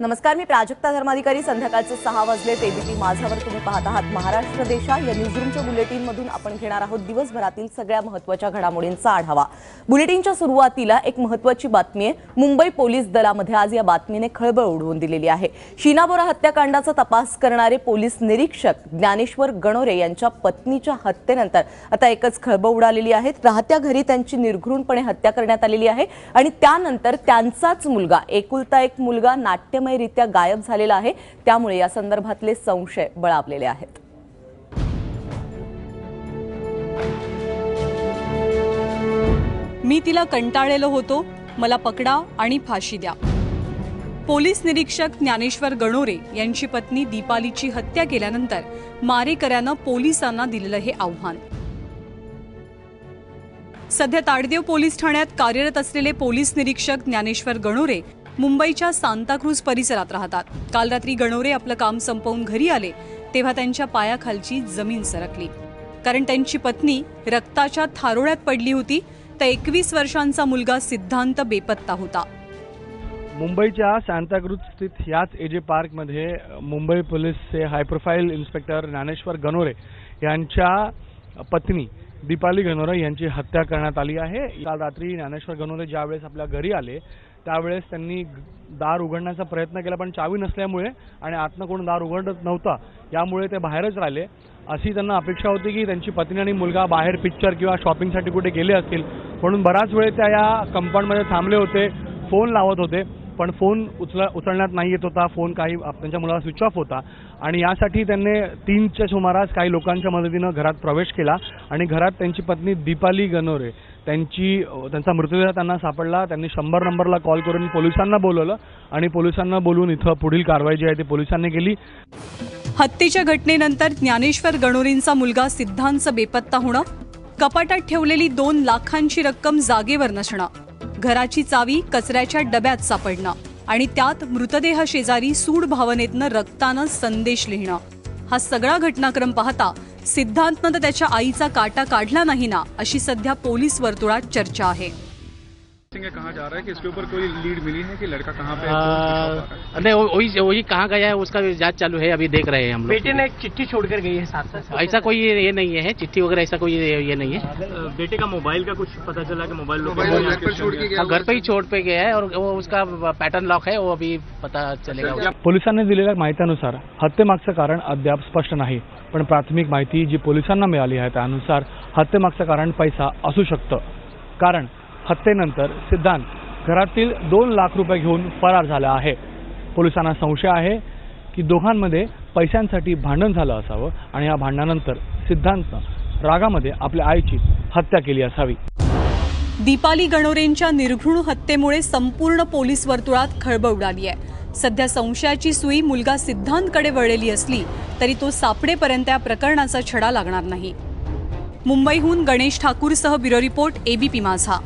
नमस्कार मी प्राजक्ता धर्माधिकारी संध्याकाळचे सहा वाजले एबीपी माझावर तुम्ही पाहत आहात महाराष्ट्र देशा या न्यूजरूमच्या बुलेटिनमधून आपण घेणार आहोत दिवसभरातील सगळ्या महत्त्वाच्या घडामोडींचा आढावा. बुलेटिनच्या सुरुवातीला एक महत्वाची बातमी आहे. मुंबई पोलीस दलामध्ये आज या बातमीने खळबळ उडवून दिलेली आहे. शीनाबोरा हत्याकांडाचा तपास करणारे पोलीस निरीक्षक ज्ञानेश्वर गणोरे यांच्या पत्नीच्या हत्येनंतर आता एकच खळबळ उडालेली आहे. राहत्या घरी त्यांची निर्घृणपणे हत्या करण्यात आलेली आहे आणि त्यानंतर त्यांचाच मुलगा एकुलता एक मुलगा रहस्यमयरित्या गायब झालेला आहे. त्यामुळे या संदर्भातले संशय बळावलेले आहेत. मी तिला कंटाळलेलो होतो. मला पकडा आणि फाशी द्या. पोलीस निरीक्षक ज्ञानेश्वर गणोरे यांची पत्नी दीपालीची हत्या केल्यानंतर मारेकऱ्यानं पोलिसांना दिलेलं हे आव्हान. सध्या ताडदेव पोलीस ठाण्यात कार्यरत असलेले पोलीस निरीक्षक ज्ञानेश्वर गणोरे मुंबईच्या सांताक्रूज परिसरात राहतात. काल रात्री गणोरे आपलं काम संपवून घरी आले तेव्हा त्यांच्या पायाखालची जमीन सरकली. कारण त्यांची पत्नी रक्ताच्या थारोळ्यात पडली होती तर एकवीस वर्षांचा मुलगा सिद्धांत बेपत्ता होता. मुंबईच्या सांताक्रूज स्थित याच एजे पार्कमध्ये Mumbai पोलीसचे high profile inspector Dnyaneshwar Ganore यांच्या पत्नी दीपाली घनोरे यांची हत्या करण्यात आली आहे. काल रात्री ज्ञानेश्वर घनोरे ज्यावेळेस आपल्या घरी आले त्यावेळेस त्यांनी दार उघडण्याचा प्रयत्न केला पण चावी नसल्यामुळे आणि आतनं कोण दार उघडत नव्हता यामुळे ते बाहेरच राहिले. अशी त्यांना अपेक्षा होती की त्यांची पत्नी आणि मुलगा बाहेर पिक्चर किंवा शॉपिंगसाठी कुठे गेले असतील. म्हणून बराच वेळ त्या या कंपाऊंडमध्ये थांबले होते फोन लावत होते. पण फोन उचल उचलण्यात नाही येत होता फोन काही त्यांच्या मुलाला स्विच ऑफ होता. आणि यासाठी त्यांनी तीनच्या सुमारास काही लोकांच्या मदतीनं घरात प्रवेश केला आणि घरात त्यांची पत्नी दीपाली गनोरे त्यांची त्यांचा मृतदेह त्यांना सापडला. त्यांनी शंभर नंबरला कॉल करून पोलिसांना बोलवलं आणि पोलिसांना बोलवून इथं पुढील कारवाई जी आहे ती पोलिसांनी केली. हत्येच्या घटनेनंतर ज्ञानेश्वर गणोरींचा मुलगा सिद्धांत बेपत्ता होणं कपाटात ठेवलेली दोन लाखांची रक्कम जागेवर नसणं. घराची चावी कचऱ्याच्या डब्यात सापडणं आणि त्यात मृतदेह शेजारी सूड भावनेतनं रक्तानं संदेश लिहिणं. हा सगळा घटनाक्रम पाहता सिद्धांतनं तर त्याच्या आईचा काटा काढला नाही ना अशी सध्या पोलीस वर्तुळात चर्चा आहे. कहा जा रहा है? कि इसके ऊपर कोई लीड मिली है कि लड़का कहाँ पे है, आ नहीं वही वही कहाँ गया है उसका जाँच चालू है अभी देख रहे हैं हम लोग। बेटे ने एक चिट्ठी छोड़कर गई है साथ साथ। ऐसा कोई ये ये नहीं है चिट्ठी वगैरह ऐसा कोई ये ये नहीं है। बेटे का मोबाइल का कुछ पता चला कि मोबाइल है? घर छोड़ हाँ, पे ही छोड़ पे गया है और वो उसका पैटर्न लॉक है वो अभी पता चलेगा पुलिस पोलिसांनी दिलेल्या माहितीनुसार हत्येमागचं कारण अद्याप स्पष्ट नाही पण प्राथमिक माहिती जी पोलिसांना मिळाली आहे त्यानुसार हत्येमागचं कारण पैसा असू शकतं. कारण हत्येनंतर सिद्धांत घरातील दोन लाख रुपये घेऊन फरार झाला आहे. पोलिसांना संशय आहे की दोघांमध्ये पैशांसाठी भांडण झालं असावं आणि या भांडणानंतर सिद्धांतनं रागामध्ये आपल्या आईची हत्या केली असावी. दीपाली गणोरेंच्या निर्घृण हत्येमुळे संपूर्ण पोलीस वर्तुळात खळबळ उडाली आहे. सध्या संशयाची सुई मुलगा सिद्धांतकडे वळलेली असली तरी तो सापडेपर्यंत या प्रकरणाचा छडा लागणार नाही. मुंबईहून गणेश ठाकूरसह ब्युरो रिपोर्ट एबीपी माझा.